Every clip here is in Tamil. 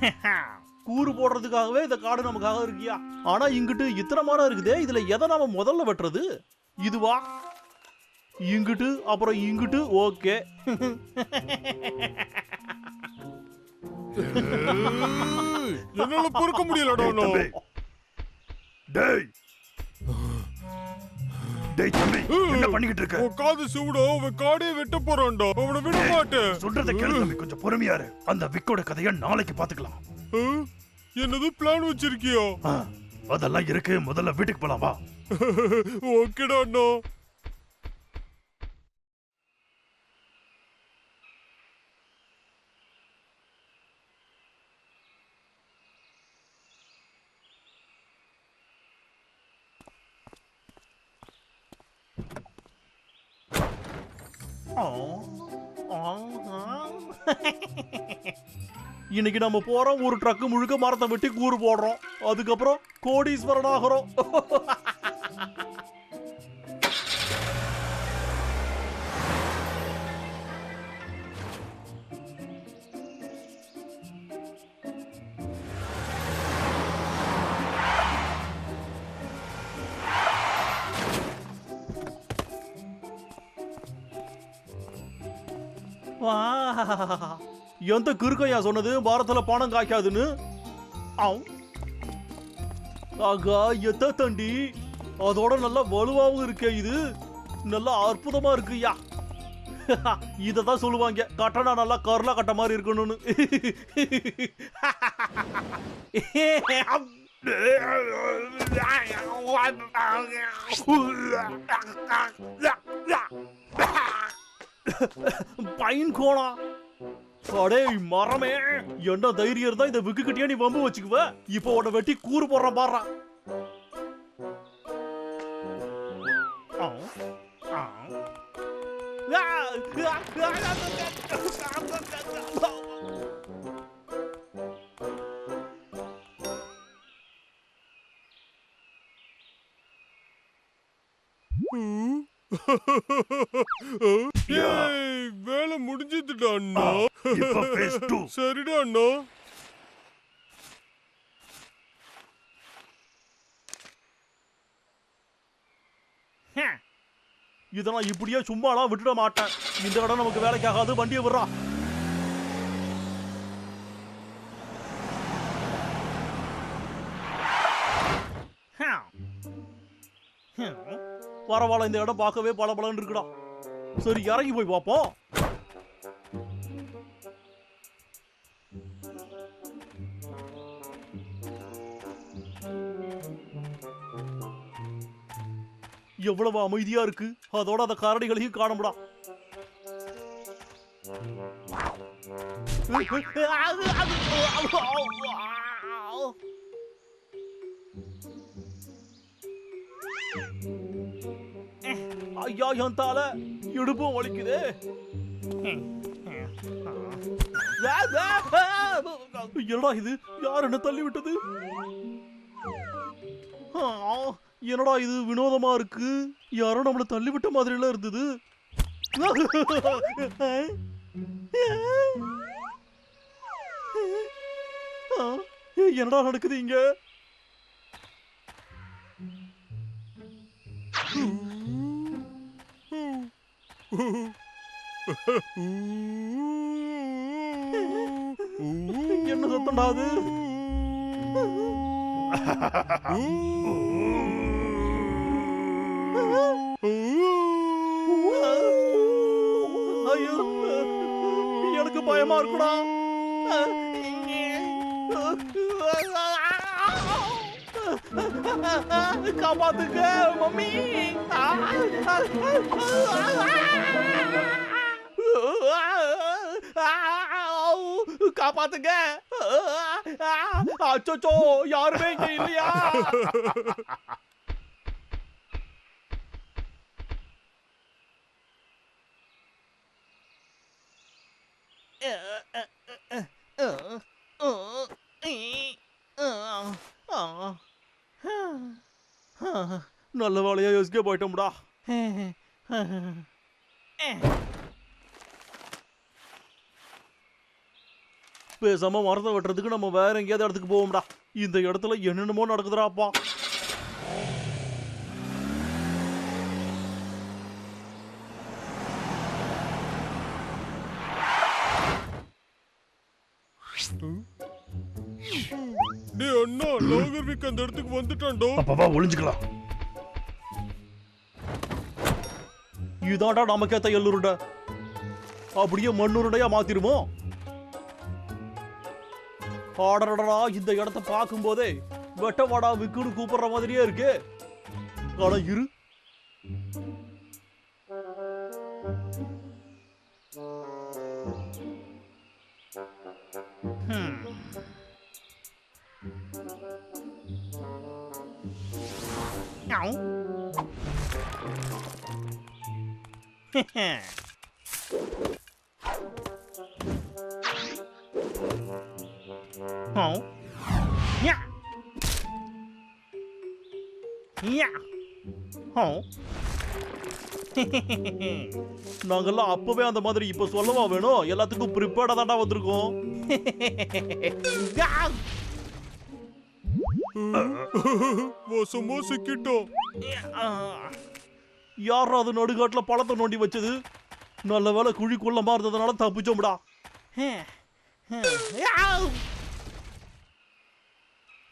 கூறு போடுறதுக்காகவே இந்த காடு நமக்காக இருக்கியா? ஆனா இங்கிட்டு இத்தனை மரம் இருக்குதே இதுல எதை நாம முதல்ல வெட்டுறது? இதுவா? இங்கிட்டு அப்புறம் இங்கிட்டு ஓகே. என்னால பொறுக்க முடியலடா டேய். டேய் தம்பி என்ன பண்ணிக்கிட்டு இருக்க? உன் காது சிவுடா அவன் காடே வெட்ட போறான்டா. அவனை விட மாட்டேன். சொல்றத கேளு தம்பி கொஞ்சம் பொறுமையா இரு. அந்த விக்கோட கதைய நாளைக்கு பாத்துக்கலாம்? என்னது பிளான் வச்சிருக்கியா? அதெல்லாம் இருக்கு. முதல்ல வீட்டுக்கு போலாம் வா. ஓகேடா அண்ணா. இன்னைக்கு நம்ம போறோம் ஒரு ட்ரக் முழுக்க மரத்தை வெட்டி கூறு போடுறோம். அதுக்கப்புறம் கோடீஸ்வரன் ஆகிறோம் எந்த கிறுக்கையா சொன்னது? பாரத்துல பணம் காய்க்காதுன்னு? ஆகா எத்த தண்டி. அதோட நல்லா வலுவாகவும் இருக்கே இது. நல்லா அற்புதமா இருக்குயா இததான் சொல்லுவாங்க. கட்டணா நல்லா கரலா கட்ட மாதிரி இருக்கணும்னு. பைன் கோணா. அடே மரமே என்ன தைரியம் தான் இந்த விக்கு கிட்டியா நீ வம்பு வச்சுக்குவ இப்போ உன்னை வெட்டி கூறு போடுறான் பாடுறா ஆ வேலை முடிஞ்சதுடா அண்ணா. சரிடா அண்ணா. இதெல்லாம் இப்படியே சும்மாலாம் விட்டுட மாட்டேன். இந்த இடம் நமக்கு வேலைக்கு ஆகாது வண்டியை விடுறா. பரவாயில்ல இந்த இடம் பார்க்கவே பல பலன்னு இருக்குடா. சரி இறங்கி போய் பார்ப்போம். எவ்வளவு அமைதியா இருக்கு. அதோட அந்த கரடிகளையும் காணமுடா. ஐயா என் தால இடுப்பும் வலிக்குதே. என்னடா இது? யார் என்ன தள்ளி விட்டது? என்னடா இது? வினோதமா இருக்கு. யாரோ நம்மள தள்ளி விட்ட மாதிரி எல்லாம் இருந்தது என்னடா நடக்குது இங்க? என்ன சத்தம்டா அது? ஐயோ எனக்கு பயமா இருக்குடா. காப்பாத்துக்க மம்மி. காப்பாத்துங்க. அச்சோ யாருமே இங்க இல்லையா? நல்ல வேலையா யோசிக்க போயிட்டோம்டா பேசாம மரத்தை வெட்டுறதுக்கு நம்ம வேற எங்கேயாவது இடத்துக்கு போவோம்டா இந்த இடத்துல என்னென்னமோ நடக்குதுடாப்பா டேய் அண்ணா நாகர்விக் அந்த இடத்துக்கு வந்துட்டான்டோ அப்பவா ஒளிஞ்சுக்கலாம் இதாண்டா நமக்கேத்த எள்ளுருண்டை. அப்படியே மண்ணுருண்டையா மாத்திருமோ? ஆடரடா இந்த இடத்த பார்க்கும்போதே வெட்டவாடா விக்குன்னு கூப்பிடுற மாதிரியே இருக்கு. ஆனா இரு. Meow. oh. Yeah. Yeah. Oh. நாங்கெல்லாம் அப்பவே அந்த மாதிரி இப்ப சொல்லவா வேணும் எல்லாத்துக்கும் ப்ரிப்பேர்டா தாண்டா வந்திருக்கோம் மோசமா சிக்கிட்டோம் யாரா அது நடுகாட்டுல பழத்தை நோண்டி வச்சது? நல்ல வேளை குழி குள்ளமா இருந்ததுனால தப்பிச்சோம்டா.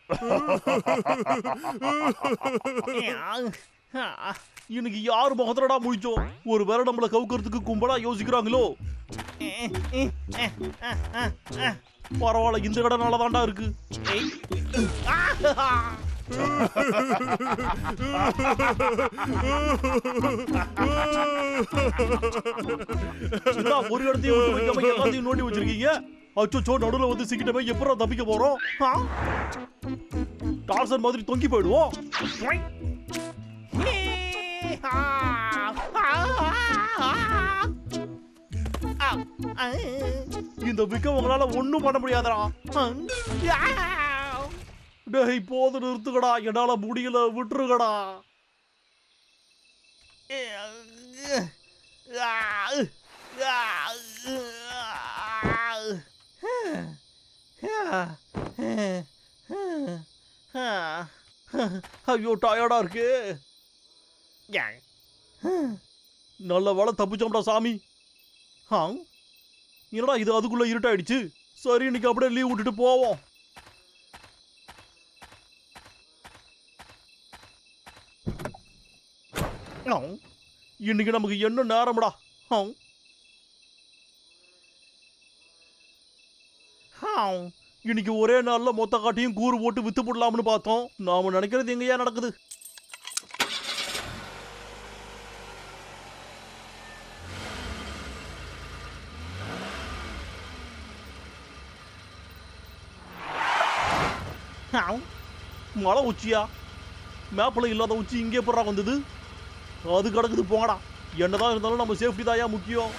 இன்னைக்கு யார் முகத்தடா முழிச்சோம்? ஒரு வேளை நம்மள கவுக்கிறதுக்கு கும்பலா யோசிக்கிறாங்களோ? பரவாயில்ல இந்த இடம் நல்லா தாண்டா இருக்கு என்னடா ஒரு இடத்தையும் விட்டு வைக்காம எல்லாத்தையும் நோண்டி வச்சிருக்கீங்க? அச்சோ நடுவில் வந்து சிக்கிட்ட போய் எப்பறம் தப்பிக்க போறோம்? டார்சன் மாதிரி தொங்கி போயிடுவோம். இந்த விக்க உங்களால ஒண்ணும் பண்ண முடியாதரா டேய் போது நிறுத்துக்கடா என்னால முடியல விட்டுருக்கடா ஐயோ டயர்டா இருக்கு. நல்ல வேலை தப்பிச்சோம்டா சாமி. ஆ என்னடா இது அதுக்குள்ள இருட்டாயிடுச்சு. சரி இன்னைக்கு அப்படியே லீவ் விட்டுட்டு போவோம். இன்னைக்கு நமக்கு என்ன நேரம்டா? ஆ. இன்னைக்கு ஒரே நாள்ல மொத்த காட்டையும் கூறு போட்டு வித்து போடலாம்னு பார்த்தோம். நாம நினைக்கிறது எங்கேயா நடக்குது? ஆ, உச்சியா? மேப்பில் இல்லாத உச்சி இங்கே எப்படா வந்தது? அது கிடக்குது போங்கடா. என்னதான் இருந்தாலும் நம்ம சேஃப்டி தாயா முக்கியம்?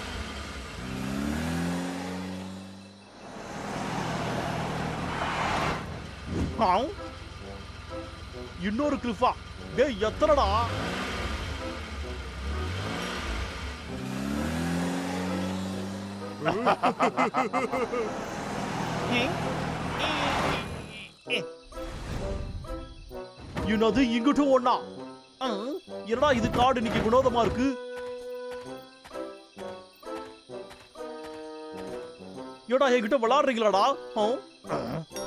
இன்னொரு கிளிஃபா டேய் எத்தனடா? என்னது இங்கிட்டும் ஆ, என்னடா இது காடு இன்னைக்கு வினோதமா இருக்கு? ஏடா என்கிட்ட விளாடுறீங்களாடா?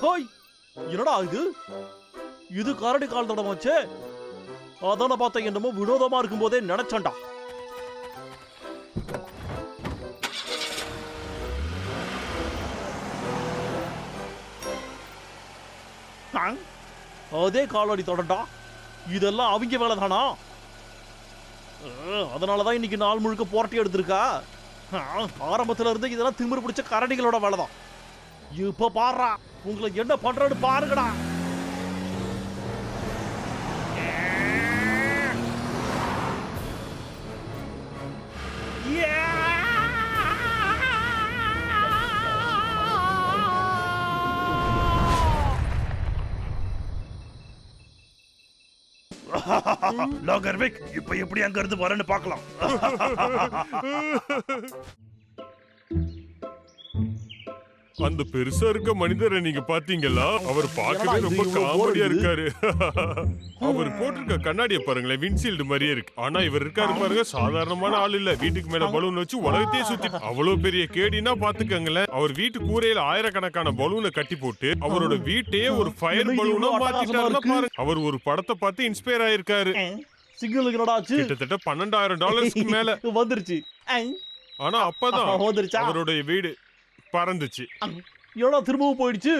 ஹோய் என்னடா இது? இது கரடி கால் தடமாச்சே அதான பார்த்தேன் என்னமோ வினோதமா இருக்கும் போதே நினைச்சண்டா ஆ? அதே காலடி தொடண்டா. இதெல்லாம் அவங்க வேலை தானா அதனால தான் இன்னைக்கு நாள் முழுக்க போராட்டி எடுத்திருக்கா? ஆரம்பத்துல இருந்து இதெல்லாம் திமிரு பிடிச்ச கரடிகளோட வேலை தான் இப்ப பாடுறா. உங்களை என்ன பண்றேன்னு பாருங்கடா. லாகர்விக் இப்ப எப்படி அங்க இருந்து வரேன்னு பார்க்கலாம். அந்த பெருசா இருக்க மனிதரை நீங்க பாத்தீங்களா? அவர் பார்க்கவே ரொம்ப காமெடியா இருக்காரு. அவர் போட்டிருக்க கண்ணாடியை பாருங்களேன் விண்ட்ஷீல்டு மாதிரியே இருக்கு. ஆனா இவர் இருக்காரு பாருங்க சாதாரணமான ஆள் இல்ல. வீட்டுக்கு மேல பலூன் வச்சு உலகத்தையே சுத்தி அவ்வளவு பெரிய கேடினா பாத்துக்கங்களேன் அவர் வீட்டு கூரையில ஆயிரக்கணக்கான பலூனை கட்டி போட்டு அவரோட வீட்டையே ஒரு ஃபயர் பலூனா மாத்திட்டாருன்னா பாருங்க அவர் ஒரு படத்தை பார்த்து இன்ஸ்பயர் ஆயிருக்காரு. சிக்னலுக்கு கிட்டத்தட்ட பன்னெண்டாயிரம் டாலர்ஸ்க்கு மேல. வந்துருச்சு. ஆனா அப்பதான் அவருடைய வீடு பறந்துச்சு. என்னடா திரும்பவும் போயிடுச்சு?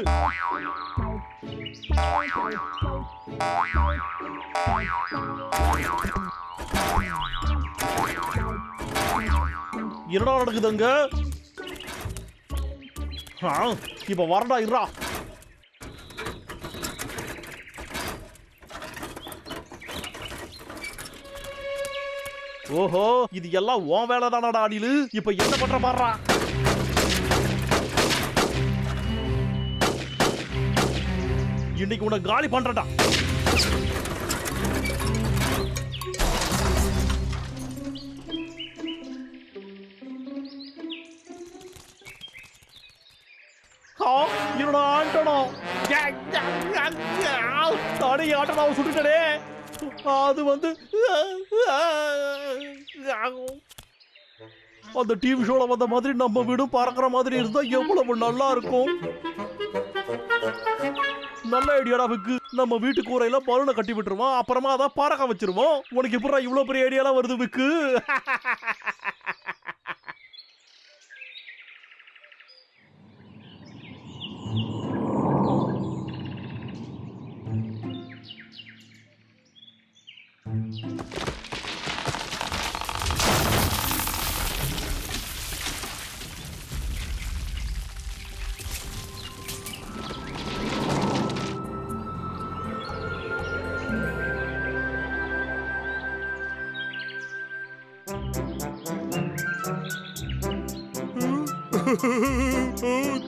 என்னடா நடக்குது அங்க? ஆ, இப்ப வரடா இருடா. ஓஹோ இது எல்லாம் உன் வேலை தானடா அடிலு. இப்ப என்ன பண்ற பாடுறா இன்னைக்கு உன்னை காலி பண்றடா என்னோட ஆண்டனம் அடே ஆண்டனாவை சுட்டுட்டடே அது வந்து அந்த டிவி ஷோல வந்த மாதிரி நம்ம வீடும் பறக்கிற மாதிரி இருந்தா எவ்வளவு நல்லா இருக்கும். நல்ல ஐடியாடா விக்கு. நம்ம வீட்டு கூரையில பலூனை கட்டி விட்டுருவோம். அப்புறமா அதான் பாறக்க வச்சிருவோம். உனக்கு எப்படா இவ்வளவு பெரிய ஐடியாலாம் வருது விக்கு?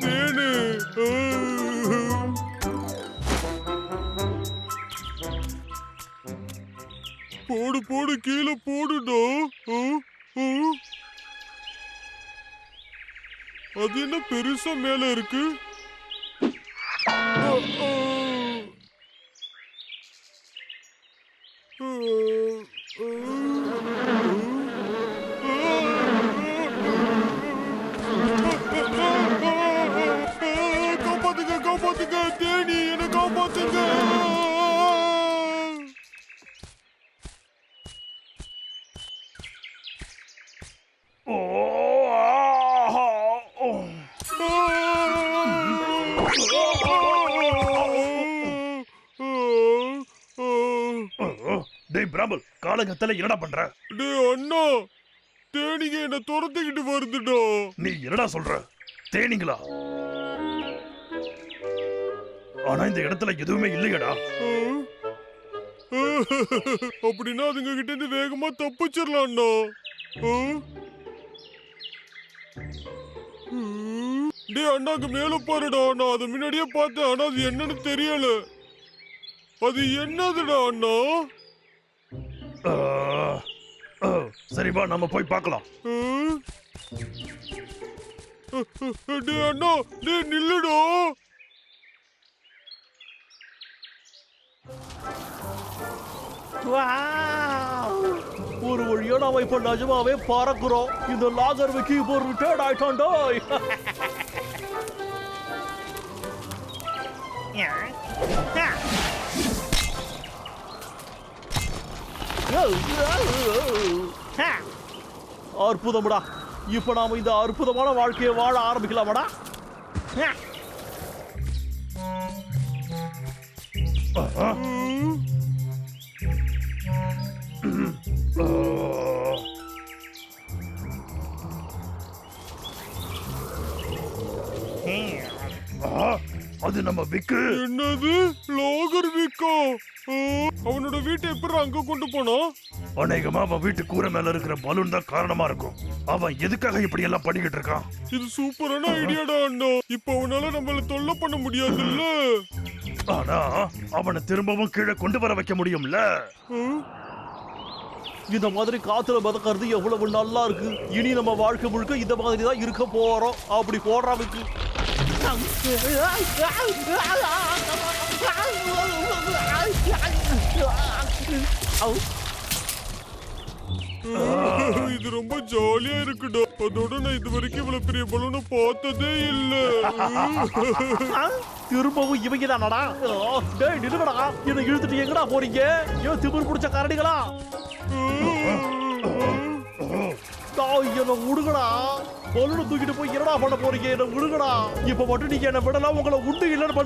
தேனு போடு போடு கீழே போடுடா. அது என்ன பெருசா மேல இருக்கு? டேய் பிராமல் காலங்கத்துல என்னடா பண்ற? டேய் அண்ணா தேனிங்க என்ன துரத்திக்கிட்டு வருதுடா. நீ என்னடா சொல்ற? தேனீங்களா? ஆனா இந்த இடத்துல எதுவுமே இல்லையடா. அப்படின்னா அதுங்க கிட்ட இருந்து வேகமா தப்பிச்சிடலாம்ண்ணா ஆ? டேய் அண்ணாக்கு மேல பாருடா நான் அதை முன்னாடியே பார்த்தேன் ஆனா அது என்னன்னு தெரியல. அது என்னதுடா அண்ணா? சரி வா நம்ம போய் பார்க்கலாம்? டேய் அண்ணா டேய் நில்லுடா. ஒரு வழியா நாம இப்ப நிஜமாவே பறக்குறோம். இந்த லாகர் விக்கி இப்போ ரிட்டையர்ட் ஆயிட்டான்டோய் அற்புதம்டா. இப்ப நாம இந்த அற்புதமான வாழ்க்கையை வாழ ஆரம்பிக்கலாமாடா? ஆ, அது நம்ம விக்கு. என்னது? லாகர் விக்கா? அவனோட வீட்டை எப்படி அங்க கொண்டு போனா? அநேகமா அவன் வீட்டு கூரை மேல இருக்கிற பலூன் தான் காரணமா இருக்கும். அவன் எதுக்காக இப்படி எல்லாம் பண்ணிக்கிட்டு இருக்கான்? இது சூப்பரான ஐடியாடா அண்ணா. இப்ப அவனால நம்மள தொல்லை பண்ண முடியாதுல்ல? ஆனா அவனை திரும்பவும் கீழே கொண்டு வர வைக்க முடியும்ல? இந்த மாதிரி காத்துல மிதக்கிறது எவ்வளவு நல்லா இருக்கு. இனி நம்ம வாழ்க்கை முழுக்க இந்த மாதிரி தான் இருக்க போறோம். அப்படி போடுறாவுக்கு இது ரொம்ப ஜாலியா இருக்குடா. அதோட நான் இது வரைக்கும் இவ்வளவு பெரிய பலூனை பார்த்ததே இல்ல. திரும்பவும் இவங்க தானடா டேய் நில்லுங்கடா. என்ன இழுத்துட்டு எங்கடா போறீங்க? ஏன் திமிர் பிடிச்ச கரடிகளா? தாய் என்ன விடுங்கடா பலூனை தூக்கிட்டு போய் என்னடா பண்ண போறீங்க என்ன விடுங்கடா இப்ப மட்டும் நீங்க என்ன விடலாம் உங்களை உண்டு இல்லைன்னு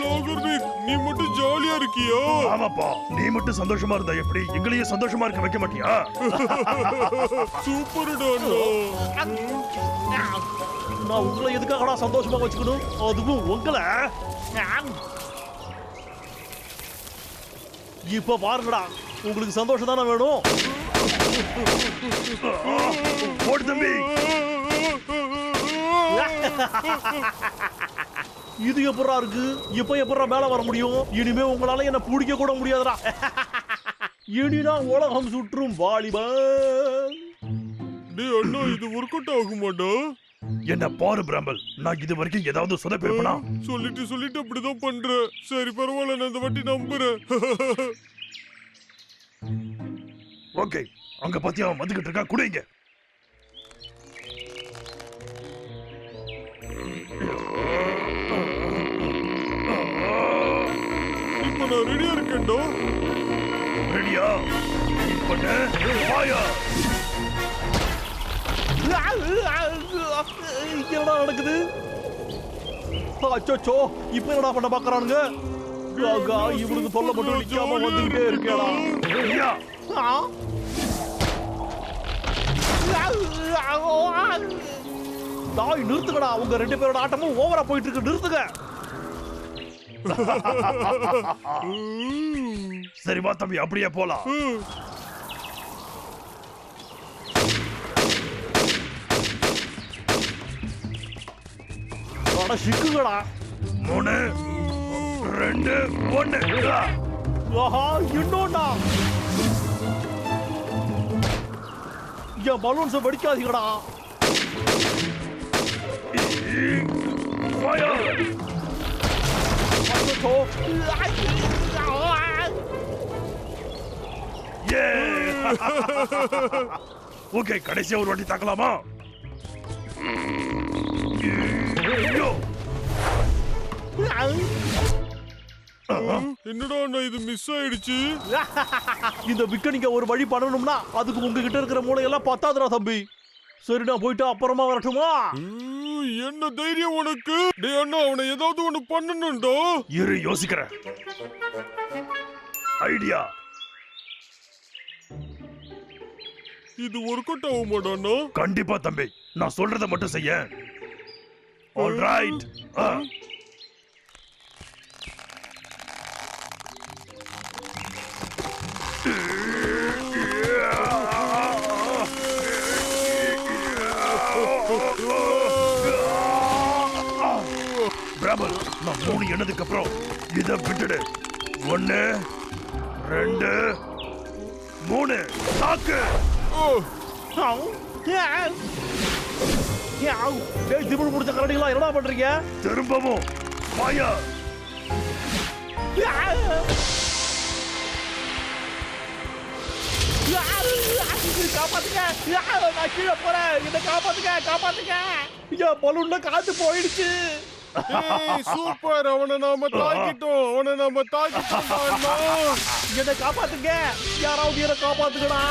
லாகர்னிக் நீ மட்டும் ஜாலியா இருக்கியா? ஆமாப்பா நீ மட்டும் சந்தோஷமா இருந்தா எப்படி? எங்களையும் சந்தோஷமா இருக்க வைக்க மாட்டியா? சூப்பர்டா நான் உங்களை எதுக்காகடா சந்தோஷமா வச்சுக்கணும்? அதுவும் உங்களை. இப்ப பாருங்கடா. உங்களுக்கு சந்தோஷம் தானே வேணும்? போடு தம்பி. இது எப்படா இருக்கு? இப்ப எப்படா மேல வர முடியும்? இனிமே உங்களால என்ன பிடிக்க கூட முடியாதுடா. இனிதான் உலகம் சுற்றும் வாலிபன். டேய் அண்ணா இது ஒர்க் அவுட் ஆகுமாடா? என்ன பாரு பிராம்பல் நான் இது வரைக்கும் ஏதாவது சொதப்பிருப்பனா சொல்லிட்டு சொல்லிட்டு அப்படிதான் பண்ற சரி பரவாயில்ல நான் இந்த வாட்டி நம்புறேன். ஓகே. அங்க பாத்தியா அவன் வந்துகிட்டு இருக்கா? குடிங்க இப்ப நான் ரெடியா இருக்கேன்டா. ரெடியா பண்ணு. வாயா என்னடா நடக்குது? அச்சோ இப்ப என்னடா பண்ண பாக்குறானுங்க? இவனுக்கு தொல்லை மட்டும் நிக்காம வந்துகிட்டே இருக்கேடா? தாய் நிறுத்துங்கடா. உங்க ரெண்டு பேரோட ஆட்டமும் ஓவரா போயிட்டு இருக்கு நிறுத்துங்க. சரி வா தம்பி அப்படியே போலாம். அட சிக்குங்கடா. மூணு ரெண்டு ஆ. ஆஹா இன்னொன்னா? என் பலூன்ஸை வெடிக்காதீங்கடா வாயா அச்சோ. ஏ ஓகே கடைசியா ஒரு வாட்டி தாக்கலாமா ஐயோ. என்னடா இது மிஸ் ஆயிடுச்சு? இந்த நீங்க ஒரு வழி பண்ணணும்னா அதுக்கு உங்ககிட்ட இருக்கிற மூளையெல்லாம் பத்தாதுடா தம்பி. சரி நான் போயிட்டு அப்புறமா வரட்டுமா? என்ன தைரியம் உனக்கு? டேய் அண்ணா அவனை ஏதாவது ஒண்ணு பண்ணணும்டா. இரு யோசிக்கிறேன் ஐடியா. இது ஒர்க் அவுட் ஆகுமாடா அண்ணா? கண்டிப்பா தம்பி. நான் சொல்றத மட்டும் செய்ய ஆல்ரைட் பிரபல் நான் மூணு எண்ணதுக்கு அப்புறம் இத விட்டுடு. ஒன்னு ரெண்டு மூணு. தாக்கு ஓ டேய் திமிழ் முடிச்ச கரடிகளா என்னடா பண்றீங்க திரும்பவும் வாயா காப்பாத்துங்க. நான் கீழே போறேன். என்ன காப்பாத்துங்க காப்பாத்துங்க. என் பலூன்ல காத்து போயிடுச்சு. சூப்பர் அவனை நாம தாக்கிட்டோம் அவனை நாம தாக்கிட்டோம் அண்ணா என்ன காப்பாத்துங்க யாராவது என்ன காப்பாத்துக்கடா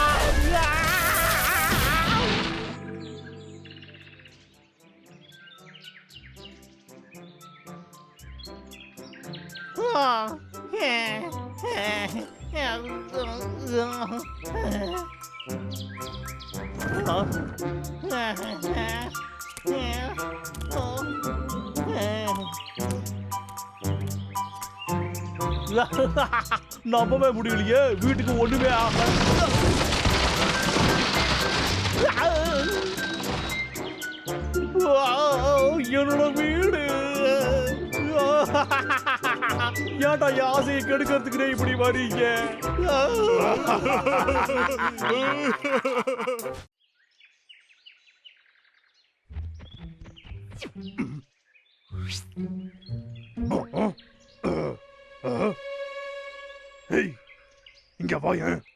நம்பவே முடியலையே. வீட்டுக்கு ஒண்ணுமே ஆகல. என்னோட வீடு. ஏன்டா என் ஆசையை கெடுக்கிறதுக்குனே இப்படி வரீங்க ஏய் இங்க வாயேன் ஓ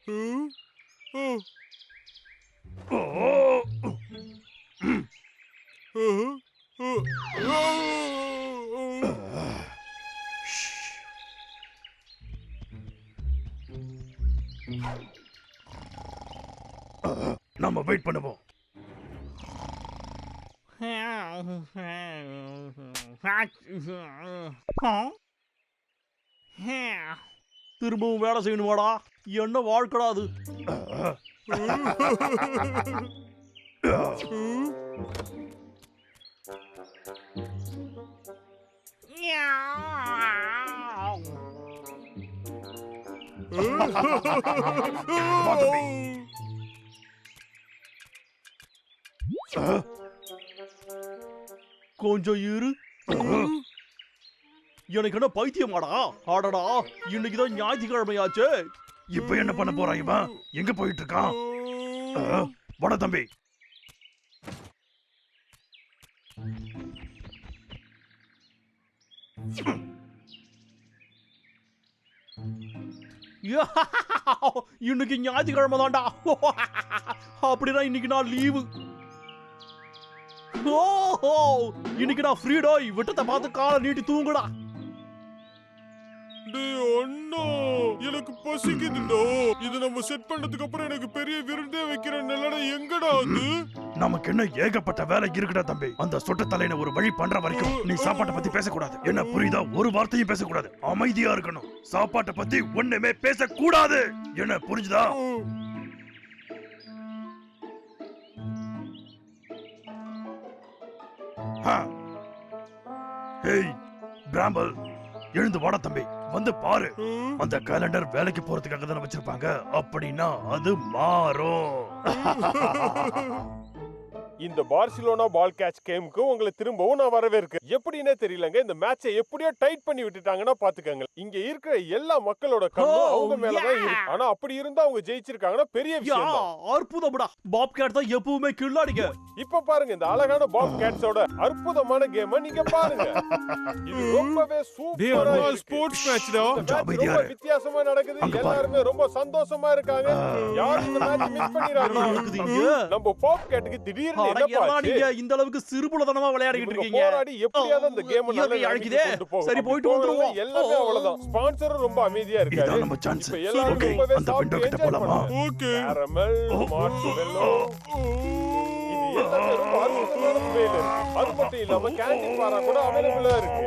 என்ன வாழ்க்கடா அது? கொஞ்சம் இரு. எனக்கு என்ன பைத்தியமாடா? ஆடடா இன்னைக்கு தான் ஞாயிற்றுக்கிழமையாச்சே. இப்ப என்ன பண்ண போறான் இவன் எங்க போயிட்டு இருக்கான் வட தம்பி. இன்னைக்கு ஞாயிற்றுக்கிழமை தான்டா அப்படின்னா இன்னைக்கு நான் லீவு. ஓஹோ இன்னைக்கு நான் ஃப்ரீடோ விட்டத்தை பார்த்து காலை நீட்டி தூங்குடா. டேய் அண்ணா எனக்கு பசிக்குதுடா. இது நம்ம செட் பண்ணதுக்கு அப்புறம் எனக்கு பெரிய விருந்தே வைக்கிற நிலடா எங்கடா அது? நமக்கு என்ன ஏகப்பட்ட வேலை இருக்குடா தம்பி. அந்த சொட்ட தலையின ஒரு வழி பண்ற வரைக்கும் நீ சாப்பாட்டை பத்தி பேசக்கூடாது. என்ன புரியுதா? ஒரு வார்த்தையும் பேசக்கூடாது. அமைதியா இருக்கணும். சாப்பாட்டை பத்தி ஒண்ணுமே பேசக்கூடாது. என்ன புரிஞ்சுதா. ஏய் பிராம்பல். எழுந்து வாடா தம்பி. வந்து பாரு. அந்த கேலண்டர் வேலைக்கு போறதுக்காக தானே வச்சிருப்பாங்க. அப்படின்னா அது மாறும். இந்த பார்சிலோனா பால் கேட்ச் கேமுக்கு உங்களை திரும்பவும் நான் வரவேற்கு எப்படின்னே தெரியலங்க. இந்த மேட்சை எப்படியோ டைட் பண்ணி விட்டுட்டாங்கன்னா பாத்துக்கங்க இங்க இருக்கிற எல்லா மக்களோட கண்ணும் Oh, அவங்க மேலதான். இருக்கு. ஆனா அப்படி இருந்தா அவங்க ஜெயிச்சிருக்காங்கன்னா பெரிய விஷயம் தான். அற்புதம்டா. பாப் கேட் தான் எப்பவுமே கில்லாடிங்க. இப்ப பாருங்க இந்த அழகான பாப் கேட்ஸோட அற்புதமான கேம நீங்க பாருங்க. இது ரொம்பவே சூப்பரா ஸ்போர்ட்ஸ் அமைதியா ரொம்ப. வித்தியாசமா நடக்குது. எல்லாருமே ரொம்ப சந்தோஷமா இருக்காங்க. யாரும் இந்த மேட்ச் மிஸ் இங்க நம்ம பாப் கேட்டுக்கு திடீர்னு இந்த அளவுக்கு சிறுபுலதனமா விளையாடிக்கிட்டு இவங்க இருக்கீங்க. போராடி எப்படியாவது அந்த கேம் நல்ல அழைக்குதே. சரி, போயிட்டு வந்துருவோம். எல்லாமே. அவ்வளவுதான். ஸ்பான்சரும் ரொம்ப அமைதியா இருக்காரு. இதான் நம்ம சான்ஸ் ஓகே ரொம்பவே அந்த விண்டோ கிட்ட போலாமா. ஓகே. கேரமல். மார்ஷ்மெல்லோ. அது மட்டும் இல்லாம கேண்டீன் பாரா கூட அவைலபிளா இருக்கு.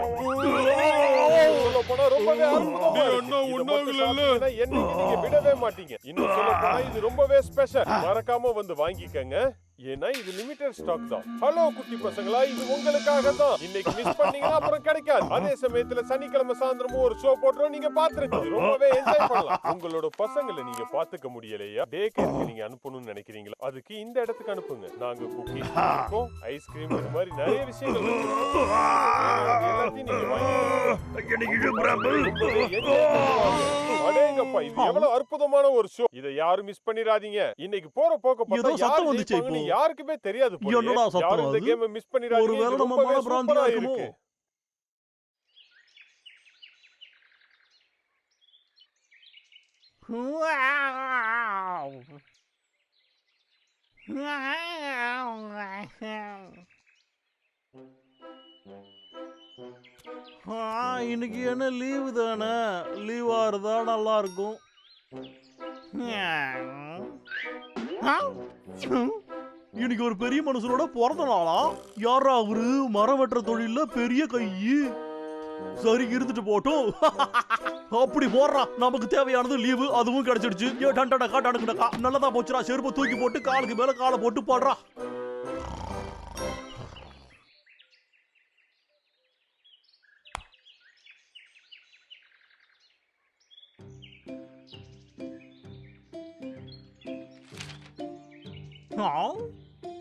போனா ரொம்பவே அற்புதமா இருக்கு. என்னைக்கு நீங்க விடவே மாட்டீங்க. இன்னும் சொல்ல போனா இது ரொம்பவே ஸ்பெஷல் மறக்காம வந்து வாங்கிக்கங்க. ஏன்னா இது லிமிடெட் ஸ்டாக் தான். ஹலோ குட்டி பசங்களா இது உங்களுக்காக தான் இன்னைக்கு மிஸ் பண்ணீங்கன்னா அப்புறம் கிடைக்காது. அதே சமயத்துல சனிக்கிழமை சாயந்தரமும் ஒரு ஷோ போட்டுறோம் நீங்க பாத்துருங்க ரொம்பவே என்ஜாய் பண்ணலாம். உங்களோட பசங்களை நீங்க பாத்துக்க முடியலையா? டே கேருக்கு நீங்க அனுப்பணும்னு நினைக்கிறீங்களா? அதுக்கு இந்த இடத்துக்கு அனுப்புங்க. நாங்க குக்கீஸ் ஐஸ்கிரீம் இது மாதிரி நிறைய விஷயங்கள் எல்லாத்தையும் நீங்க. அடேங்கப்பா இது எவ்வளவு அற்புதமான ஒரு ஷோ இதை யாரும் மிஸ் பண்ணிடாதீங்க. இன்னைக்கு போற போக்க பார்த்தா சத்தம் யாருக்குமே தெரியாது. என்னடா சத்தம் இந்த அது? கேமை மிஸ் பண்ணிடாதீங்க ஒருவேளை நம்ம மனப்பிராந்தியா சூப்பரா இருக்குமோ? இன்னைக்கு என்ன லீவு தானே லீவா இருந்தா நல்லா இருக்கும்? இன்னைக்கு ஒரு பெரிய மனுஷனோட பிறந்த நாளா? யாரா அவரு? மரம் வெட்டுற தொழில்ல பெரிய கை. சரி இருந்துட்டு போட்டும் அப்படி போடுறா நமக்கு தேவையானது லீவு அதுவும் கிடைச்சிடுச்சு. நல்லதா போச்சுடா. செருப்பு தூக்கி போட்டு காலுக்கு மேல காலை போட்டு போடுறா.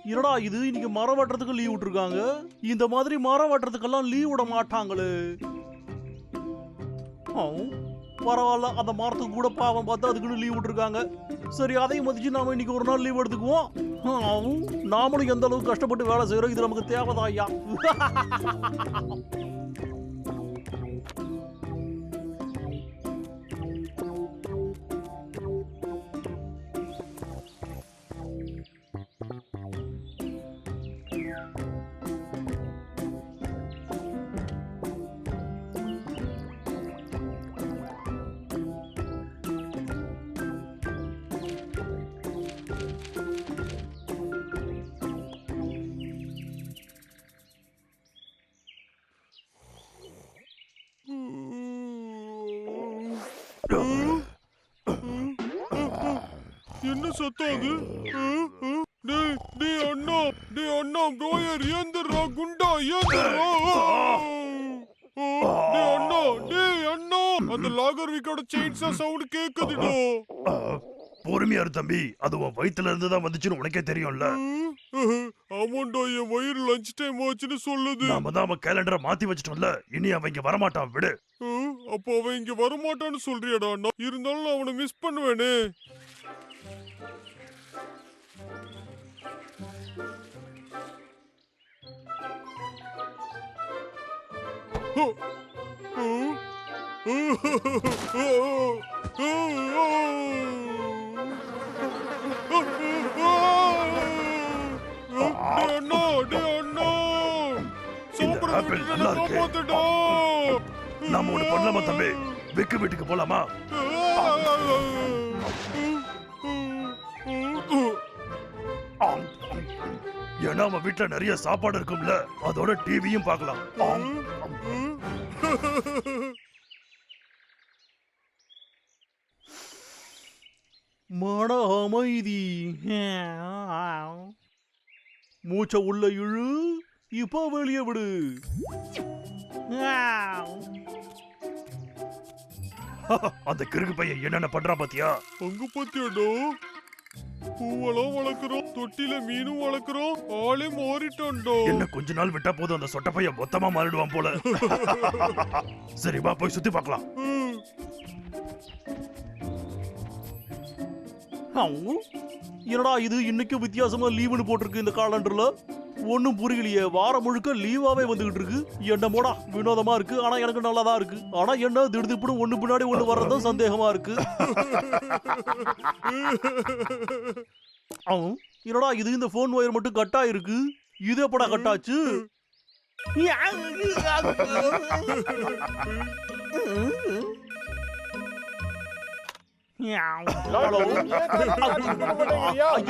என்னடா இது? இன்னைக்கு மரம் வெட்டுறதுக்கு லீவ் விட்டுருக்காங்க. இந்த மாதிரி மரம் வெட்டுறதுக்கெல்லாம் லீவ் விட மாட்டாங்களே. பரவாயில்ல. அந்த மரத்துக்கு கூட பாவம் பார்த்து அதுக்குன்னு லீவ் விட்டுருக்காங்க. சரி அதையும் மதிச்சு நாம இன்னைக்கு ஒரு நாள் லீவ் எடுத்துக்குவோம். நாமளும் எந்த அளவுக்கு கஷ்டப்பட்டு வேலை செய்யறோம் இது நமக்கு தேவைதான் ஐயா. என்ன சத்தம் அது. டேய் டேய் அண்ணா டேய் அண்ணா ப்ரோயர் ஏந்திரா குண்டா ஏந்திரா டேய் அண்ணா டேய் அண்ணா! அந்த லாகர் வீக்கோட செயின்ஸா சவுண்ட் கேக்குதுடா. பொறுமையா இரு தம்பி. அது உன் வயித்துல இருந்து தான் வந்துச்சுன்னு உனக்கே தெரியும்ல. ஆமாண்டா என் வயிறு லஞ்ச் டைம் ஆச்சுன்னு சொல்லுது. நாம தான் அவன் கேலண்டரை மாத்தி வச்சிட்டோம்ல. இனி அவன் இங்க வரமாட்டான் விடு. அப்போ அவன் இங்க வரமாட்டான்னு சொல்றியாடா இருந்தாலும் அவனை மிஸ் பண்ணுவேனே. அண்ணா, டேய் அண்ணா. இந்த சாப்பிட ஆப்பிள் விட்டுட்டு நல்லா என்னை இருக்கு. நாம ஒண்ணு பண்ணலாமா தம்பி விக்கு வீட்டுக்கு போலாமா ஏன்னா அவன் வீட்டுல நிறைய சாப்பாடு இருக்கும்ல அதோட டிவியும் பார்க்கலாம் மன அமைதி மூச்ச உள்ள இழு இப்போ வெளியே விடு. அந்த கிறுக்கு பையன் என்னென்ன பண்றான் பாத்தியா? அங்க பாத்தியாடா? பூவெல்லாம் வளர்க்குறோம் தொட்டில மீனும் வளர்க்குறோம் ஆளே மாறிட்டான்டா. என்ன கொஞ்ச நாள் விட்டா போதும் அந்த சொட்ட பையன் மொத்தமா மாறிடுவான் போல. சரி வா போய் சுத்தி பார்க்கலாம். என்னடா இது? இன்னைக்கு வித்தியாசமா லீவுன்னு போட்டிருக்கு இந்த காலண்டர்ல ஒன்றும் புரியலையே. வாரம் முழுக்க லீவாவே வந்துகிட்டு இருக்கு. என்னமோடா வினோதமா இருக்கு. ஆனா எனக்கு நல்லாதான் இருக்கு. ஆனா என்ன திடுதிப்புன்னு ஒண்ணு பின்னாடி ஒண்ணு வர்றதும் சந்தேகமா இருக்கு. என்னடா இது? இந்த போன் ஒயர் மட்டும் கட் ஆயிருக்கு. இது எப்படா கட் ஆச்சு? ஐயா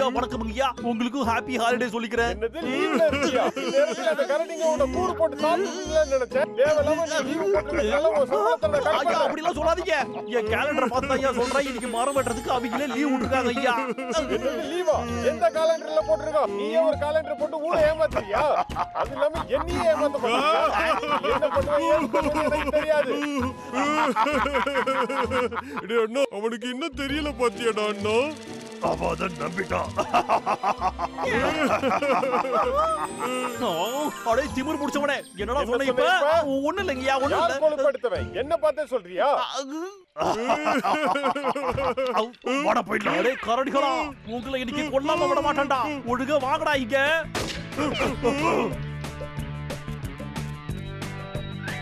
வணக்கம் ஐயா உங்களுக்கும் ஹாப்பி ஹாலிடே சொல்லிக்கிறேன் நீ. அப்படிலாம் சொல்லாதீங்க என் கேலண்டர் பார்த்து ஐயா சொல்றேன் இன்னைக்கு மரம் வெட்டுறதுக்கு அவங்களே லீவ் விட்டுருக்காங்க ஐயா லீவா? எந்த காலண்டர்ல போட்டிருக்கான்? நீயே ஒரு காலண்டர் போட்டு ஊரை ஏமாத்துறியா? அது இல்லாம என்னையே ஏமாத்த? என்ன தெரியாது. அவனுக்கு என்ன தெரியல பாத்தியாடா அண்ணா? அதை நம்பிட்டான் அடே திமிர் முடிச்சவனே என்னடா என்ன சொன்ன இப்ப? ஒண்ணு இல்லைங்கய்யா ஒண்ணு யார்? என்ன பார்த்தே சொல்றியா? வாடா போயிடலாம். அடே கரடிகளா உங்களை இன்னைக்கு கொல்லாம விட மாட்டேன்டா. ஒழுங்கா வாங்கடா இங்க.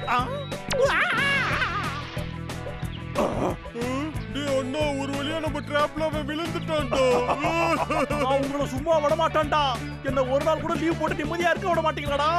ஆ, டே ஒரு வழியா நம்ம டிராப்ல அவன் விழுந்துட்டான்டா. நான் சும்மா விட மாட்டான்டா என்ன ஒரு நாள் கூட லீவ் போட்டு நிம்மதியா இருக்க விட மாட்டீங்களாடா?